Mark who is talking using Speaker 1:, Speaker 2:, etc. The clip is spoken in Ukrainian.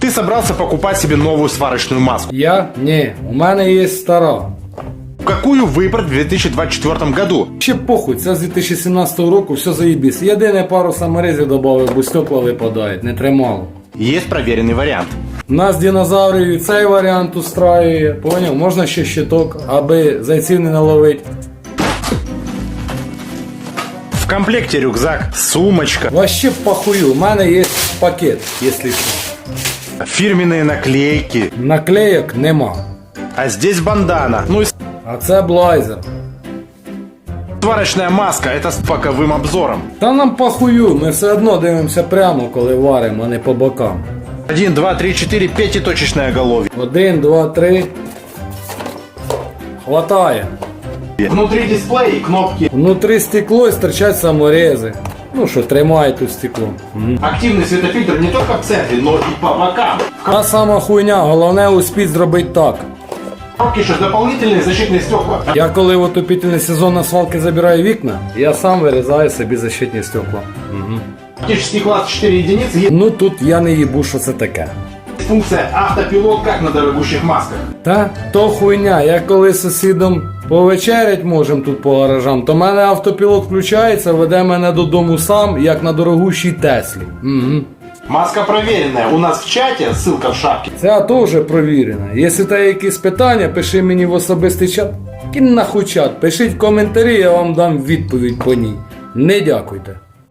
Speaker 1: Ты собрался покупать себе новую сварочную маску.
Speaker 2: Я? Ні, у мене є стара.
Speaker 1: Какую выбрать в 2024 году?
Speaker 2: Ще похуй, це з 2017 року все заїбісь. Єдине пару саморезів додав, бо стекла випадають, не тримало.
Speaker 1: Есть проверенный вариант.
Speaker 2: Нас динозаврів і цей варіант устраює. Поняв? Можна ще щиток, аби зайців не наловить.
Speaker 1: В комплекте рюкзак, сумочка,
Speaker 2: Вообще похую, у мене є пакет, якщо що.
Speaker 1: фирменные наклейки.
Speaker 2: Наклеєк нема.
Speaker 1: А здесь бандана. Ну и
Speaker 2: А це блайзер.
Speaker 1: сварочная маска, это с боковым обзором.
Speaker 2: Та нам похую, ми все одно дивимося прямо, коли варимо, а не по бокам.
Speaker 1: 1, 2, 3, 4, пятиточечное головье.
Speaker 2: Один, два, три. Хватає.
Speaker 1: Внутри дисплей и кнопки.
Speaker 2: Внутри стекло і стирчать саморези. Ну що, тримає тут стекло. Мгм.
Speaker 1: Активный светофильтр не только в центре, но и по бокам.
Speaker 2: Та сама хуйня, головне успіть зробити так.
Speaker 1: Коробки же дополнительные защитные стекла.
Speaker 2: Я коли в отопительний сезон на свалки забираю вікна, я сам вирізаю собі защитні стекла. Угу.
Speaker 1: Практический класс 4 единицы. Есть
Speaker 2: Ну тут я не їбу, що це таке.
Speaker 1: функция автопилот, как на дорогущих масках.
Speaker 2: Та то хуйня, я коли з сусідом повечерять можемо тут по гаражам, то в мене автопілот включається, веде мене додому сам, як на дорогущій Теслі. Угу.
Speaker 1: Маска проверенная. У нас в чаті ссылка в шапці.
Speaker 2: Це теж провірена. Якщо та якісь питання, пиши мені в особистий чат. І нахуй чат, пишіть в коментарі, я вам дам відповідь по ній. Не дякуйте.